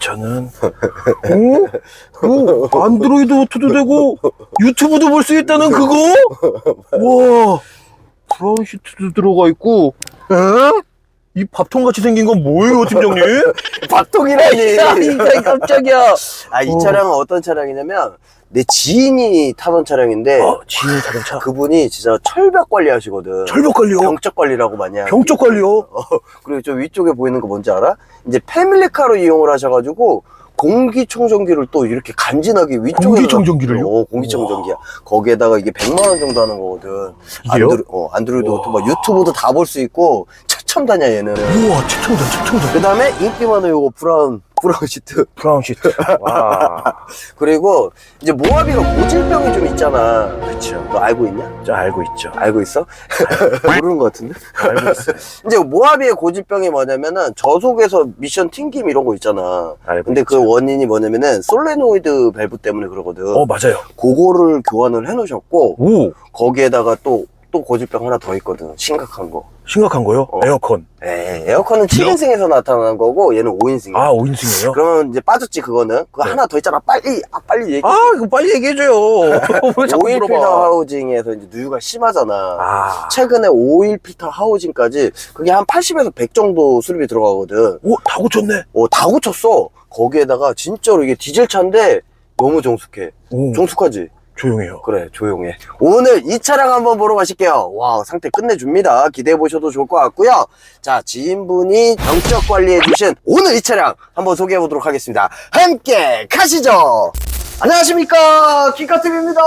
차는 어? 뭐 안드로이드 오토도 되고 유튜브도 볼 수 있다는 그거? 와 브라운 시트도 들어가 있고 에? 이 밥통같이 생긴 건 뭐예요 팀장님? 밥통이라니. 깜짝이야 아, 이 어. 차량은 어떤 차량이냐면 내 지인이 타던 차량인데 어, 지인 자동차 그분이 진짜 철벽 관리 하시거든. 절벽 관리요 병적 관리라고 많이 하고. 병적 관리요 어, 그리고 저 위쪽에 보이는 거 뭔지 알아? 이제 패밀리카로 이용을 하셔가지고 공기청정기를 또 이렇게 간지나게 위쪽에 공기청정기를요? 어, 공기청정기야. 거기에다가 이게 100만 원 정도 하는 거거든. 이게요? 안드로, 어, 안드로이드 막 유튜브도 다 볼 수 있고 최첨단이야 얘네는. 우와 최첨단 최첨단 그 다음에 인기 많은 요거 브라운 브라운 시트. 브라운 시트 와 그리고 이제 모하비가 고질병이 좀 있잖아. 그쵸 너 알고 있냐? 저 알고 있죠 알고 있어? 모르는 것 같은데? 알고 있어요 이제 모하비의 고질병이 뭐냐면은 저속에서 미션 튕김 이런 거 있잖아. 알고 근데 그. 원인이 뭐냐면은 솔레노이드 밸브 때문에 그러거든. 어 맞아요 그거를 교환을 해놓으셨고 오 거기에다가 또 또 고질병 하나 더 있거든. 심각한 거. 심각한 거요? 어. 에어컨 에 에어컨은 7인승에서 나타난 거고 얘는 5인승이야. 아 5인승이에요? 그러면 이제 빠졌지 그거는. 그거 네. 하나 더 있잖아. 빨리 아 빨리 얘기. 아 이거 빨리 얘기해 줘요 왜 자꾸 오일 필터 물어봐 하우징에서 이제 누유가 심하잖아. 아 최근에 오일 필터 하우징까지 그게 한 80에서 100 정도 수리비 들어가거든. 오, 다 고쳤네. 어, 다 고쳤어. 거기에다가 진짜로 이게 디젤 차인데 너무 정숙해. 오, 정숙하지? 조용해요. 그래, 조용해. 오늘 이 차량 한번 보러 가실게요. 와, 상태 끝내줍니다. 기대해 보셔도 좋을 것 같고요. 자, 지인분이 병적 관리해 주신 오늘 이 차량 한번 소개해 보도록 하겠습니다. 함께 가시죠. 안녕하십니까. 킹카TV입니다.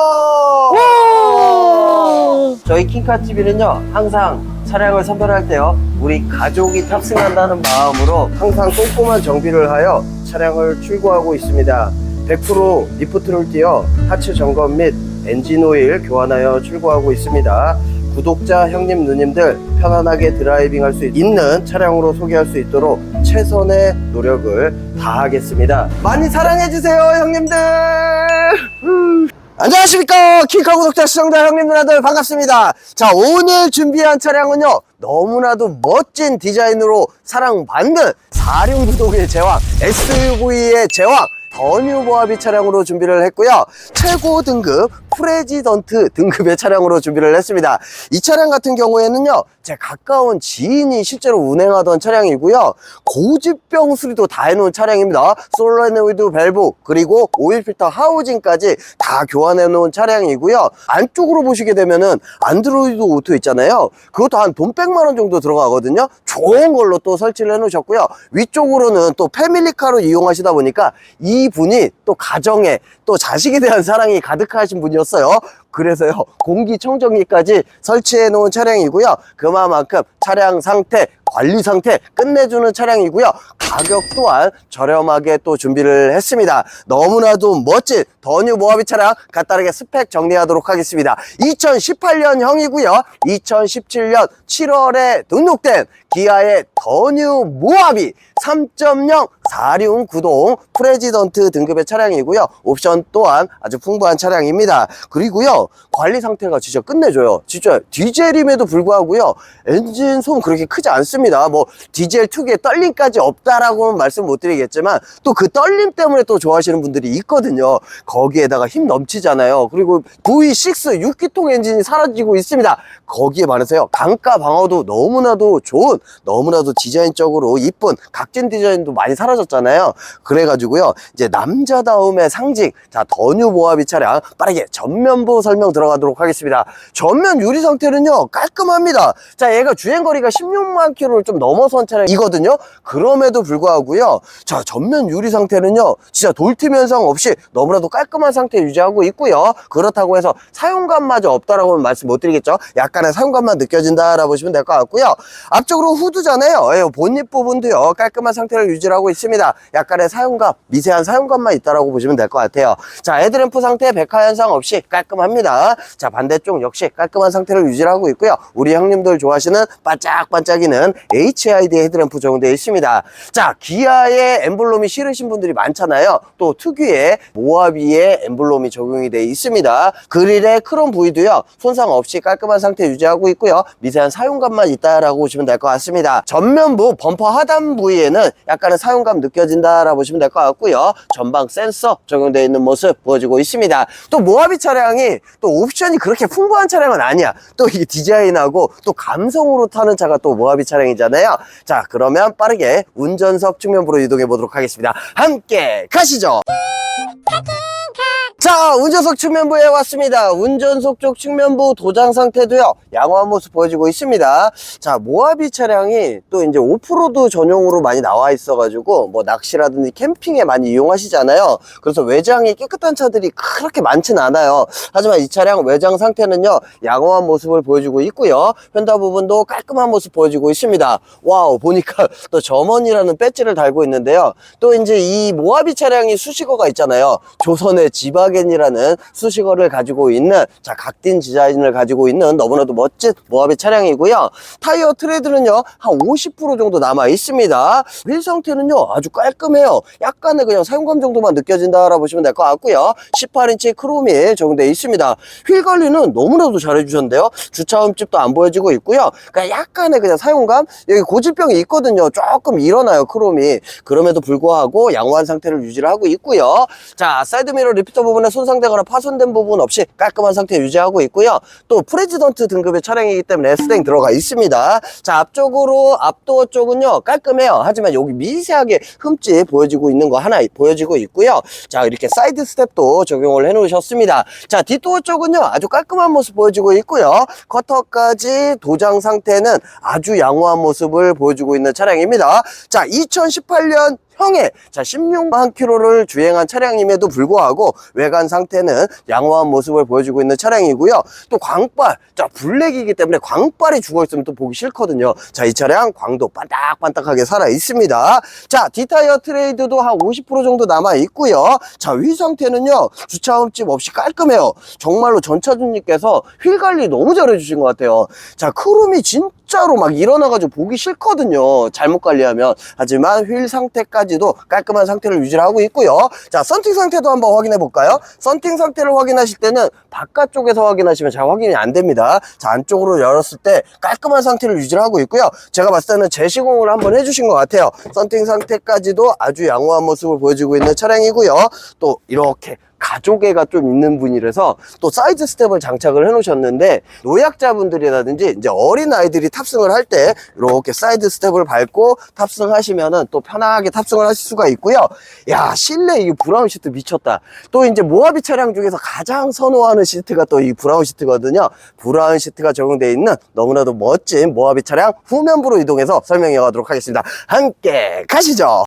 저희 킹카TV는요, 항상 차량을 선별할 때요, 우리 가족이 탑승한다는 마음으로 항상 꼼꼼한 정비를 하여 차량을 출고하고 있습니다. 100% 리프트를 띄어 하체 점검 및 엔진 오일 교환하여 출고하고 있습니다. 구독자 형님 누님들 편안하게 드라이빙 할 수 있는 차량으로 소개할 수 있도록 최선의 노력을 다하겠습니다. 많이 사랑해주세요 형님들! 음. 안녕하십니까 킹카 구독자 시청자 형님 누나들 반갑습니다 자 오늘 준비한 차량은요 너무나도 멋진 디자인으로 사랑받는 사륜구동의 제왕 SUV의 제왕 더뉴 모하비 차량으로 준비를 했고요. 최고 등급 프레지던트 등급의 차량으로 준비를 했습니다. 이 차량 같은 경우에는요 제 가까운 지인이 실제로 운행하던 차량이고요. 고집병 수리도 다 해놓은 차량입니다. 솔레노이드 밸브 그리고 오일 필터 하우징까지 다 교환해 놓은 차량이고요. 안쪽으로 보시게 되면은 안드로이드 오토 있잖아요. 그것도 한 돈 100만 원 정도 들어가거든요. 좋은 걸로 또 설치를 해 놓으셨고요. 위쪽으로는 또 패밀리카로 이용하시다 보니까 이 분이 또 가정에 또 자식에 대한 사랑이 가득하신 분이었어요 그래서요 공기청정기까지 설치해 놓은 차량이고요. 그만큼 차량 상태 관리 상태 끝내주는 차량이고요. 가격 또한 저렴하게 또 준비를 했습니다. 너무나도 멋진 더뉴 모하비 차량 간단하게 스펙 정리하도록 하겠습니다. 2018년형이고요. 2017년 7월에 등록된 기아의 더뉴 모하비 3.0 4륜 구동 프레지던트 등급의 차량이고요. 옵션 또한 아주 풍부한 차량입니다. 그리고요 관리 상태가 진짜 끝내줘요. 진짜 디젤임에도 불구하고요. 엔진 소음 그렇게 크지 않습니다. 뭐 디젤 특유의 떨림까지 없다라고는 말씀 못 드리겠지만 또 그 떨림 때문에 또 좋아하시는 분들이 있거든요. 거기에다가 힘 넘치잖아요. 그리고 V6 6기통 엔진이 사라지고 있습니다. 거기에 반해서요. 강가 방어도 너무나도 좋은 너무나도 디자인적으로 이쁜 각진 디자인도 많이 사라졌잖아요. 그래가지고요. 이제 남자다움의 상징 자 더뉴 모하비 차량 빠르게 전면부 설명 들어가도록 하겠습니다. 전면 유리 상태는요 깔끔합니다. 자 얘가 주행거리가 16만 킬로를 좀 넘어선 차량이거든요. 그럼에도 불구하고요 자 전면 유리 상태는요 진짜 돌틈 현상 없이 너무나도 깔끔한 상태 유지하고 있고요. 그렇다고 해서 사용감마저 없다라고는 말씀 못 드리겠죠. 약간의 사용감만 느껴진다라고 보시면 될 것 같고요. 앞쪽으로 후드잖아요. 예, 본닛 부분도요 깔끔한 상태를 유지하고 있습니다. 약간의 사용감 미세한 사용감만 있다라고 보시면 될 것 같아요. 자 헤드램프 상태 백화 현상 없이 깔끔합니다 자 반대쪽 역시 깔끔한 상태를 유지하고 있고요 우리 형님들 좋아하시는 반짝반짝이는 HID 헤드램프 적용되어 있습니다 자 기아의 엠블럼이 싫으신 분들이 많잖아요 또 특유의 모하비의 엠블럼이 적용이 되어 있습니다 그릴의 크롬 부위도요 손상 없이 깔끔한 상태 유지하고 있고요 미세한 사용감만 있다라고 보시면 될 것 같습니다. 전면부 범퍼 하단 부위에는 약간의 사용감 느껴진다라고 보시면 될 것 같고요. 전방 센서 적용되어 있는 모습 보여주고 있습니다. 또 모하비 차량이 또 옵션이 그렇게 풍부한 차량은 아니야. 또 이게 디자인하고 또 감성으로 타는 차가 또 모하비 차량이잖아요. 자, 그러면 빠르게 운전석 측면부로 이동해 보도록 하겠습니다. 함께 가시죠. 자, 운전석 측면부에 왔습니다. 운전석 쪽 측면부 도장 상태도요, 양호한 모습 보여지고 있습니다. 자, 모하비 차량이 또 이제 오프로드 전용으로 많이 나와 있어 가지고, 뭐 낚시라든지 캠핑에 많이 이용하시잖아요. 그래서 외장이 깨끗한 차들이 그렇게 많진 않아요. 하지만 이 차량 외장 상태는요, 양호한 모습을 보여주고 있고요. 휀다 부분도 깔끔한 모습 보여주고 있습니다. 와우, 보니까 또 점원이라는 배지를 달고 있는데요. 또 이제 이 모하비 차량이 수식어가 있잖아요. 조선의 지 바겐이라는 수식어를 가지고 있는 자 각딘 디자인을 가지고 있는 너무나도 멋진 모하비 차량이고요. 타이어 트레드는요 한 50% 정도 남아 있습니다. 휠 상태는요 아주 깔끔해요. 약간의 그냥 사용감 정도만 느껴진다라고 보시면 될 것 같고요. 18인치 크롬이 적용되어 있습니다. 휠 관리는 너무나도 잘해주셨는데요. 주차 흠집도 안 보여지고 있고요. 그러니까 약간의 그냥 사용감 여기 고질병이 있거든요. 조금 일어나요 크롬이. 그럼에도 불구하고 양호한 상태를 유지를 하고 있고요. 자 사이드미러 리피터 부분 에 손상되거나 파손된 부분 없이 깔끔한 상태 유지하고 있고요. 또 프레지던트 등급의 차량이기 때문에 S땡 들어가 있습니다. 자 앞쪽으로 앞도어 쪽은요 깔끔해요. 하지만 여기 미세하게 흠집 보여지고 있는 거 하나 보여지고 있고요. 자 이렇게 사이드 스텝도 적용을 해 놓으셨습니다. 자 뒷도어 쪽은요 아주 깔끔한 모습 보여지고 있고요. 커터까지 도장 상태는 아주 양호한 모습을 보여주고 있는 차량입니다. 자 2018년 형의 자 16만 킬로를 주행한 차량임에도 불구하고 외관 상태는 양호한 모습을 보여주고 있는 차량이고요. 또 광발, 자 블랙이기 때문에 광발이 죽어 있으면 또 보기 싫거든요. 자 이 차량 광도 반딱반딱하게 살아 있습니다. 자 뒷타이어 트레이드도 한 50% 정도 남아 있고요. 자 휠 상태는요 주차 흠집 없이 깔끔해요. 정말로 전차주님께서 휠 관리 너무 잘해주신 것 같아요. 자 크롬이 진짜 로 막 일어나가지고 보기 싫거든요. 잘못 관리하면 하지만 휠 상태까지도 깔끔한 상태를 유지를 하고 있고요. 자 썬팅 상태도 한번 확인해 볼까요? 썬팅 상태를 확인하실 때는 바깥쪽에서 확인하시면 잘 확인이 안 됩니다. 자 안쪽으로 열었을 때 깔끔한 상태를 유지를 하고 있고요. 제가 봤을 때는 재시공을 한번 해주신 것 같아요. 썬팅 상태까지도 아주 양호한 모습을 보여주고 있는 차량이고요. 또 이렇게 가족애가 좀 있는 분이라서 또 사이드 스텝을 장착을 해 놓으셨는데 노약자분들이라든지 이제 어린 아이들이 탑승을 할 때 이렇게 사이드 스텝을 밟고 탑승하시면은 또 편하게 탑승을 하실 수가 있고요. 야 실내 이 브라운 시트 미쳤다. 또 이제 모하비 차량 중에서 가장 선호하는 시트가 또 이 브라운 시트거든요. 브라운 시트가 적용되어 있는 너무나도 멋진 모하비 차량 후면부로 이동해서 설명해 가도록 하겠습니다. 함께 가시죠.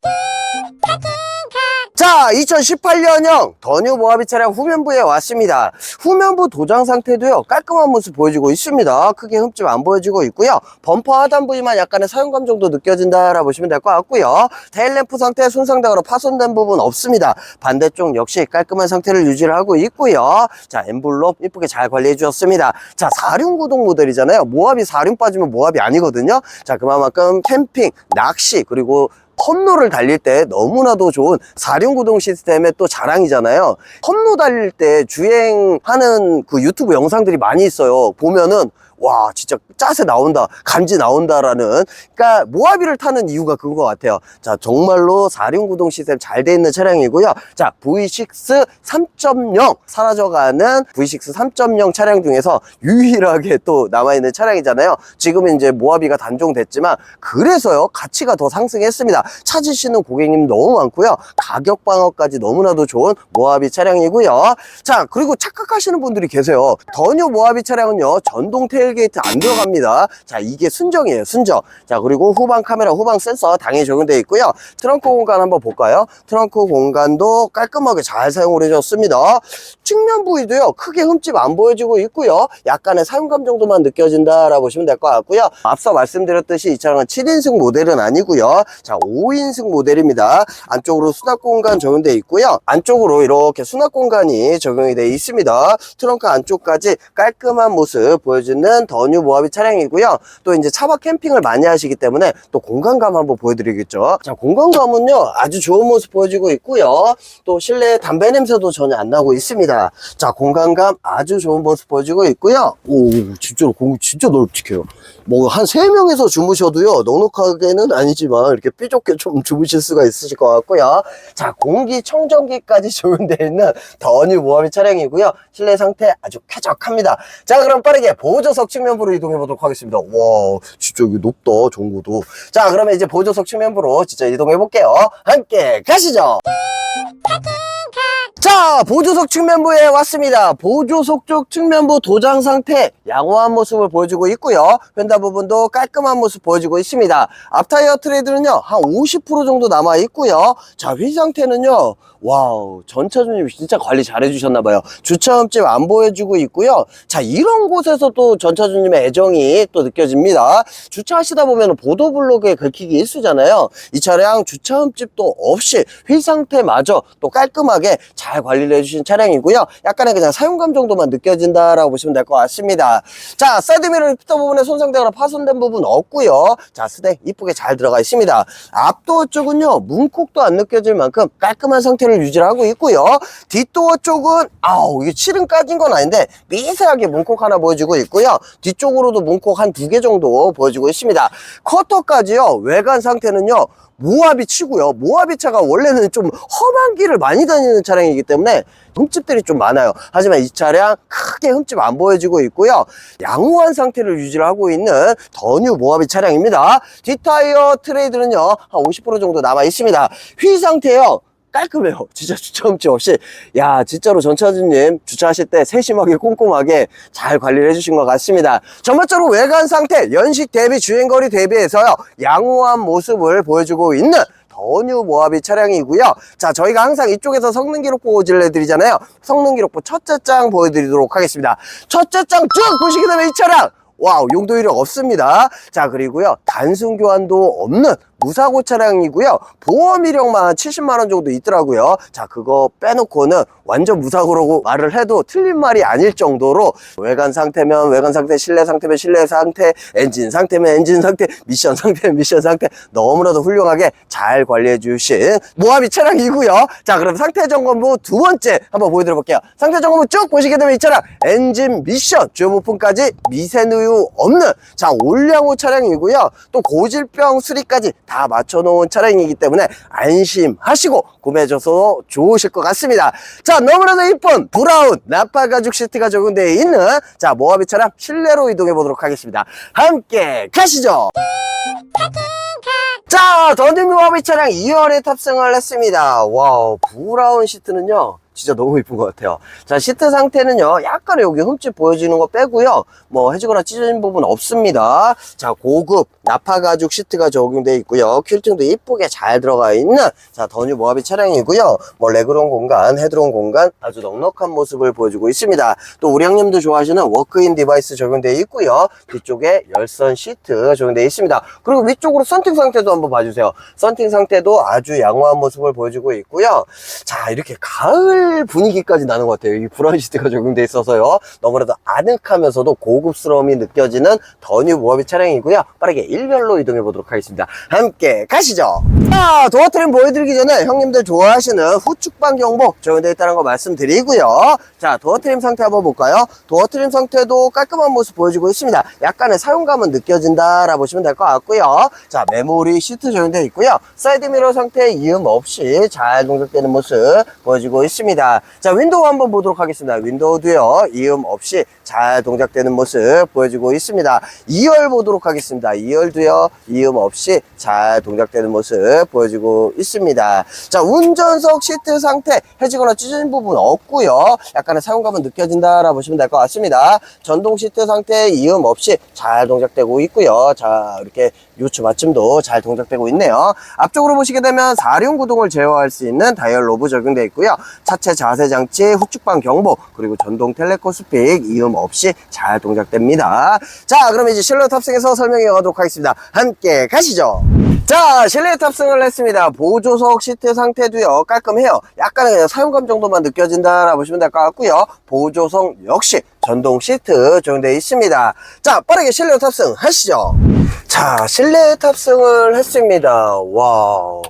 자, 2018년형 더뉴 모하비 차량 후면부에 왔습니다. 후면부 도장 상태도요, 깔끔한 모습 보여주고 있습니다. 크게 흠집 안 보여지고 있고요. 범퍼 하단 부위만 약간의 사용감 정도 느껴진다라고 보시면 될 것 같고요. 테일램프 상태 손상되거나 파손된 부분 없습니다. 반대쪽 역시 깔끔한 상태를 유지를 하고 있고요. 자, 엠블롭 이쁘게 잘 관리해 주셨습니다. 자, 4륜 구동 모델이잖아요. 모하비 4륜 빠지면 모하비 아니거든요. 자, 그만큼 캠핑, 낚시, 그리고 험로를 달릴 때 너무나도 좋은 사륜구동 시스템의 또 자랑이잖아요. 험로 달릴 때 주행하는 그 유튜브 영상들이 많이 있어요. 보면은 와 진짜 짜세 나온다 간지 나온다라는 그러니까 모하비를 타는 이유가 그거 것 같아요. 자 정말로 4륜 구동 시스템 잘 돼 있는 차량이고요. 자 V6 3.0 사라져가는 V6 3.0 차량 중에서 유일하게 또 남아있는 차량이잖아요. 지금은 이제 모하비가 단종됐지만 그래서요 가치가 더 상승했습니다. 찾으시는 고객님 너무 많고요. 가격 방어까지 너무나도 좋은 모하비 차량이고요. 자 그리고 착각하시는 분들이 계세요. 더뉴 모하비 차량은요 전동 테 일게이트 안 들어갑니다. 자 이게 순정이에요 순정. 자 그리고 후방 카메라 후방 센서 당연히 적용되어 있고요. 트렁크 공간 한번 볼까요? 트렁크 공간도 깔끔하게 잘 사용을 해줬습니다. 측면 부위도요 크게 흠집 안 보여지고 있고요. 약간의 사용감 정도만 느껴진다라고 보시면 될 것 같고요. 앞서 말씀드렸듯이 이 차량은 7인승 모델은 아니고요. 자 5인승 모델입니다. 안쪽으로 수납 공간 적용되어 있고요. 안쪽으로 이렇게 수납 공간이 적용이 되어 있습니다. 트렁크 안쪽까지 깔끔한 모습 보여주는 더뉴 모하비 차량이고요 또 이제 차박 캠핑을 많이 하시기 때문에 또 공간감 한번 보여드리겠죠 자 공간감은요 아주 좋은 모습 보여지고 있고요 또 실내 담배 냄새도 전혀 안 나고 있습니다 자 공간감 아주 좋은 모습 보여지고 있고요 오 진짜로 공이 진짜 넓직해요 뭐 한 세명이서 주무셔도요, 넉넉하게는 아니지만 이렇게 삐좁게 좀 주무실 수가 있으실 것 같고요. 자, 공기 청정기까지 적용되어 있는 더뉴 모하비 차량이고요. 실내 상태 아주 쾌적합니다. 자, 그럼 빠르게 보조석 측면부로 이동해 보도록 하겠습니다. 와, 진짜 여기 높다, 전구도. 자, 그러면 이제 보조석 측면부로 진짜 이동해 볼게요. 함께 가시죠! 자, 보조석 측면부에 왔습니다. 보조석 쪽 측면부 도장 상태 양호한 모습을 보여주고 있고요. 휀다 부분도 깔끔한 모습 보여주고 있습니다. 앞타이어 트레이드는요, 한 50% 정도 남아 있고요. 자, 휠 상태는요, 와우, 전차주님 진짜 관리 잘 해주셨나봐요. 주차음집 안 보여주고 있고요. 자, 이런 곳에서 또 전차주님의 애정이 또 느껴집니다. 주차하시다 보면 보도블록에 긁히기 일수잖아요. 이 차량 주차음집도 없이 휠 상태마저 또 깔끔하게 잘 관리를 해주신 차량이고요. 약간의 그냥 사용감 정도만 느껴진다라고 보시면 될 것 같습니다. 자, 사이드미러 리프터 부분에 손상되거나 파손된 부분 없고요. 자, 스댕 이쁘게 잘 들어가 있습니다. 앞도어 쪽은요, 문콕도 안 느껴질 만큼 깔끔한 상태를 유지하고 있고요. 뒷도어 쪽은, 아우, 이게 칠은 까진 건 아닌데, 미세하게 문콕 하나 보여주고 있고요. 뒤쪽으로도 문콕 한 두 개 정도 보여주고 있습니다. 커터까지요, 외관 상태는요, 모하비 치고요. 모하비 차가 원래는 좀 험한 길을 많이 다니는 차량이기 때문에 흠집들이 좀 많아요. 하지만 이 차량 크게 흠집 안 보여지고 있고요. 양호한 상태를 유지를 하고 있는 더뉴 모하비 차량입니다. 뒷타이어 트레이드는요. 한 50% 정도 남아 있습니다. 휠 상태요. 깔끔해요. 진짜 주차 흠집 없이. 야, 진짜로 전차주님 주차하실 때 세심하게 꼼꼼하게 잘 관리를 해주신 것 같습니다. 전반적으로 외관 상태, 연식 대비 주행거리 대비해서요. 양호한 모습을 보여주고 있는 더뉴 모하비 차량이고요. 자, 저희가 항상 이쪽에서 성능 기록 보고 질러드리잖아요. 성능 기록부 첫째 장 보여드리도록 하겠습니다. 첫째 장 쭉 보시게 되면 이 차량 와우 용도 이력 없습니다 자 그리고요 단순 교환도 없는 무사고 차량이고요. 보험 이력만 70만원 정도 있더라고요. 자 그거 빼놓고는 완전 무사고라고 말을 해도 틀린 말이 아닐 정도로 외관 상태면 외관 상태 실내 상태면 실내 상태 엔진 상태면 엔진 상태 미션 상태면 미션 상태 너무나도 훌륭하게 잘 관리해 주신 모하비 차량이고요. 자 그럼 상태 점검부 두 번째 한번 보여드려 볼게요. 상태 점검부 쭉 보시게 되면 이 차량 엔진 미션 주요 부품까지 미세누유 없는 자 올량호 차량이고요. 또 고질병 수리까지 다 맞춰놓은 차량이기 때문에 안심하시고 구매해줘서 좋으실 것 같습니다 자 너무나도 이쁜 브라운 나파 가죽 시트가 적용되어 있는 자 모하비 차량 실내로 이동해 보도록 하겠습니다 함께 가시죠 자, 더듬이 와비 차량 2열에 탑승을 했습니다. 와우, 브라운 시트는요. 진짜 너무 이쁜 것 같아요. 자, 시트 상태는요. 약간의 여기 흠집 보여지는 거 빼고요. 뭐 해지거나 찢어진 부분 없습니다. 자, 고급 나파 가죽 시트가 적용되어 있고요. 퀼팅도 이쁘게 잘 들어가 있는 자, 더뉴 모하비 차량이고요. 뭐 레그룸 공간, 헤드룸 공간 아주 넉넉한 모습을 보여주고 있습니다. 또 우리 형님도 좋아하시는 워크인 디바이스 적용되어 있고요. 뒤쪽에 열선 시트 적용되어 있습니다. 그리고 위쪽으로 썬팅 상태도 한번 봐주세요. 썬팅 상태도 아주 양호한 모습을 보여주고 있고요. 자, 이렇게 가을 분위기까지 나는 것 같아요. 이 브라운 시트가 적용되어 있어서요. 너무나도 아늑하면서도 고급스러움이 느껴지는 더뉴 모하비 차량이고요. 빠르게 일별로 이동해 보도록 하겠습니다. 함께 가시죠. 자, 도어 트림 보여드리기 전에 형님들 좋아하시는 후측방 경보 적용되어 있다는 거 말씀드리고요. 자, 도어 트림 상태 한번 볼까요? 도어 트림 상태도 깔끔한 모습 보여주고 있습니다. 약간의 사용감은 느껴진다라 보시면 될 것 같고요. 자, 메모리 시트 적용되어 있고요. 사이드 미러 상태 이음 없이 잘 동작되는 모습 보여주고 있습니다. 자, 윈도우 한번 보도록 하겠습니다. 윈도우도요, 이음 없이 잘 동작되는 모습 보여주고 있습니다. 2열 보도록 하겠습니다. 2열도요, 이음 없이 잘 동작되는 모습 보여주고 있습니다. 자, 운전석 시트 상태 해지거나 찢어진 부분 없고요. 약간의 사용감은 느껴진다라 보시면 될 것 같습니다. 전동 시트 상태 이음 없이 잘 동작되고 있고요. 자, 이렇게 요추 받침도 잘 동작되고 있네요. 앞쪽으로 보시게 되면 4륜 구동을 제어할 수 있는 다이얼 로브 적용되어 있고요. 차체 자세 장치, 후측방 경보, 그리고 전동 텔레코 스픽 이음 없이 잘 동작됩니다. 자, 그럼 이제 실내 탑승해서 설명해 가도록 하겠습니다. 함께 가시죠. 자, 실내 탑승을 했습니다. 보조석 시트 상태도요, 깔끔해요. 약간의 그냥 사용감 정도만 느껴진다라 보시면 될 것 같고요. 보조석 역시 전동 시트 적용되어 있습니다. 자, 빠르게 실내 탑승 하시죠. 자, 실내 탑승을 했습니다. 와우.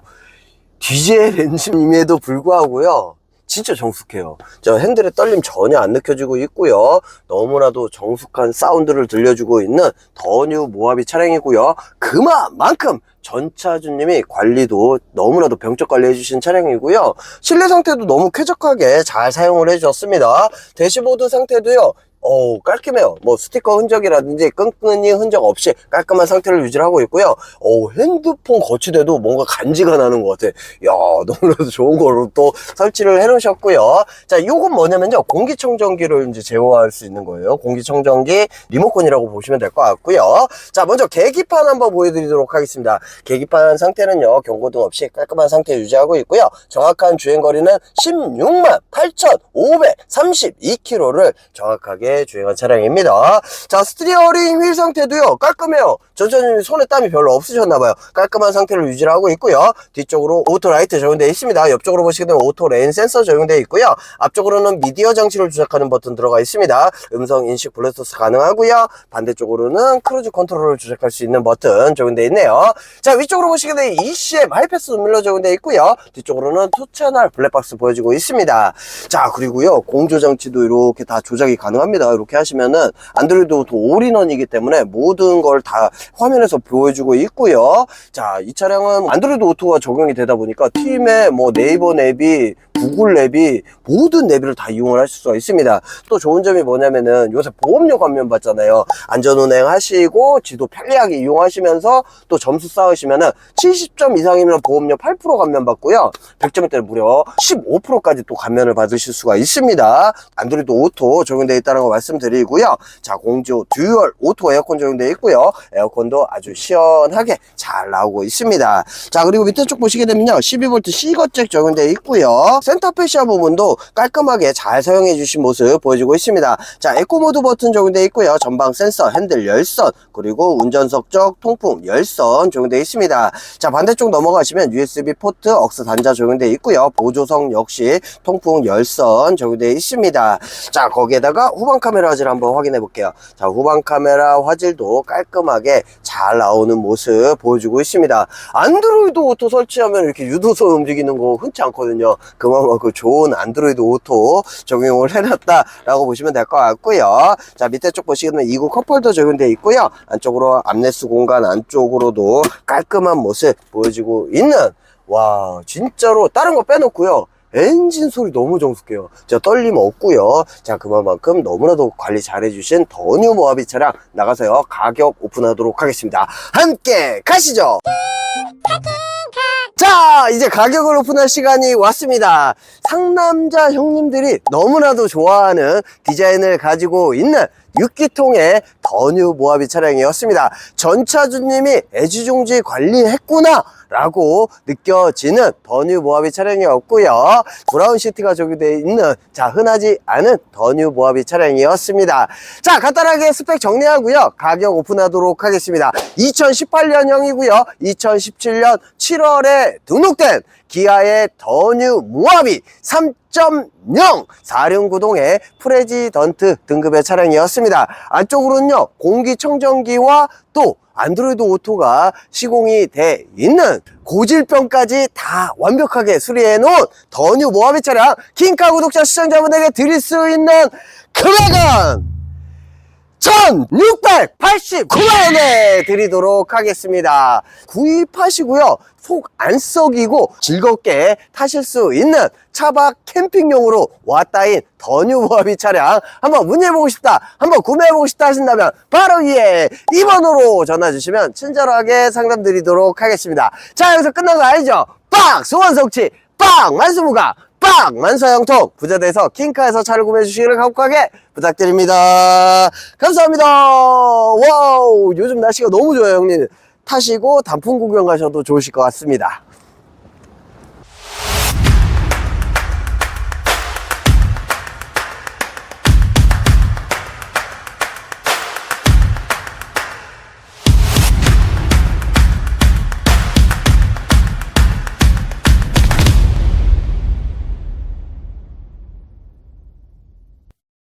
디젤 엔진임에도 불구하고요. 진짜 정숙해요. 저 핸들의 떨림 전혀 안 느껴지고 있고요. 너무나도 정숙한 사운드를 들려주고 있는 더뉴 모하비 차량이고요. 그만큼 전차주님이 관리도 너무나도 병적 관리해 주신 차량이고요. 실내 상태도 너무 쾌적하게 잘 사용을 해 주셨습니다. 대시보드 상태도요. 어 깔끔해요. 뭐 스티커 흔적이라든지 끈끈이 흔적 없이 깔끔한 상태를 유지하고 있고요. 어 핸드폰 거치대도 뭔가 간지가 나는 것 같아. 야 너무나도 좋은 거로 또 설치를 해 놓으셨고요. 자 요건 뭐냐면요 공기청정기를 이제 제어할 수 있는 거예요. 공기청정기 리모컨이라고 보시면 될 것 같고요. 자 먼저 계기판 한번 보여드리도록 하겠습니다. 계기판 상태는요 경고등 없이 깔끔한 상태 유지하고 있고요. 정확한 주행거리는 16만 8,532km를 정확하게 주행한 차량입니다. 자 스티어링 휠 상태도요 깔끔해요. 전차님 손에 땀이 별로 없으셨나봐요. 깔끔한 상태를 유지를 하고 있고요. 뒤쪽으로 오토 라이트 적용되어 있습니다. 옆쪽으로 보시게 되면 오토 레인 센서 적용되어 있고요. 앞쪽으로는 미디어 장치를 조작하는 버튼 들어가 있습니다. 음성 인식 블루투스 가능하고요. 반대쪽으로는 크루즈 컨트롤을 조작할 수 있는 버튼 적용되어 있네요. 자 위쪽으로 보시게 되면 ECM 하이패스 눈밀러 적용되어 있고요. 뒤쪽으로는 투 채널 블랙박스 보여지고 있습니다. 자 그리고요 공조 장치도 이렇게 다 조작이 가능합니다. 이렇게 하시면은 안드로이드 오토 올인원이기 때문에 모든 걸 다 화면에서 보여주고 있고요. 자 이 차량은 안드로이드 오토가 적용이 되다 보니까 팀의 뭐 네이버 앱이 구글 앱이 모든 내비를 다 이용을 하실 수가 있습니다. 또 좋은 점이 뭐냐면은 요새 보험료 감면 받잖아요. 안전운행 하시고 지도 편리하게 이용하시면서 또 점수 쌓으시면은 70점 이상이면 보험료 8% 감면 받고요. 100점 때는 무려 15%까지 또 감면을 받으실 수가 있습니다. 안드로이드 오토 적용되어 있다는 거 말씀드리고요. 자, 공조 듀얼 오토 에어컨 적용되어 있고요. 에어컨도 아주 시원하게 잘 나오고 있습니다. 자, 그리고 밑에 쪽 보시게 되면요. 12V C거잭 적용되어 있고요. 센터페시아 부분도 깔끔하게 잘 사용해 주신 모습 보여주고 있습니다. 자, 에코모드 버튼 적용되어 있고요. 전방 센서, 핸들 열선, 그리고 운전석 쪽 통풍 열선 적용되어 있습니다. 자, 반대쪽 넘어가시면 USB 포트, 억스 단자 적용되어 있고요. 보조석 역시 통풍 열선 적용되어 있습니다. 자, 거기에다가 후방 카메라 화질 한번 확인해 볼게요. 자, 후방 카메라 화질도 깔끔하게 잘 나오는 모습 보여주고 있습니다. 안드로이드 오토 설치하면 이렇게 유도선 움직이는 거 흔치 않거든요. 그만큼 좋은 안드로이드 오토 적용을 해놨다 라고 보시면 될 것 같고요. 자, 밑에 쪽 보시면 이구 컵홀더 적용되어 있고요. 안쪽으로 암레스 공간 안쪽으로도 깔끔한 모습 보여지고 있는 와, 진짜로 다른 거 빼놓고요. 엔진 소리 너무 정숙해요. 자, 떨림 없고요. 자, 그만큼 너무나도 관리 잘해주신 더뉴 모하비 차량 나가서요. 가격 오픈하도록 하겠습니다. 함께 가시죠! 자, 이제 가격을 오픈할 시간이 왔습니다. 상남자 형님들이 너무나도 좋아하는 디자인을 가지고 있는 6기통의 더뉴 모하비 차량이었습니다. 전차주님이 애지중지 관리했구나 라고 느껴지는 더뉴 모하비 차량이었고요. 브라운 시트가 적용되어 있는 자 흔하지 않은 더뉴 모하비 차량이었습니다. 자 간단하게 스펙 정리하고요. 가격 오픈하도록 하겠습니다. 2018년형이고요. 2017년 7월에 등록된 기아의 더뉴 모하비 3.0 4륜구동의 프레지던트 등급의 차량이었습니다. 안쪽으로는요 공기청정기와 또 안드로이드 오토가 시공이 돼 있는 고질병까지 다 완벽하게 수리해 놓은 더뉴 모하비 차량 킹카 구독자 시청자분에게 드릴 수 있는 금액은 1689만원에 드리도록 하겠습니다. 구입하시고요. 속 안 썩이고 즐겁게 타실 수 있는 차박 캠핑용으로 왔다인 더뉴 모하비 차량 한번 문의해보고 싶다, 한번 구매해보고 싶다 하신다면 바로 위에 2번으로 전화주시면 친절하게 상담드리도록 하겠습니다. 자, 여기서 끝난 거 아니죠? 빡! 소원성취! 빡! 만수무가! 빡! 만사형통! 부자대에서 킹카에서 차를 구매해 주시기를 간곡하게 부탁드립니다. 감사합니다. 와우! 요즘 날씨가 너무 좋아요, 형님. 타시고 단풍 구경 가셔도 좋으실 것 같습니다.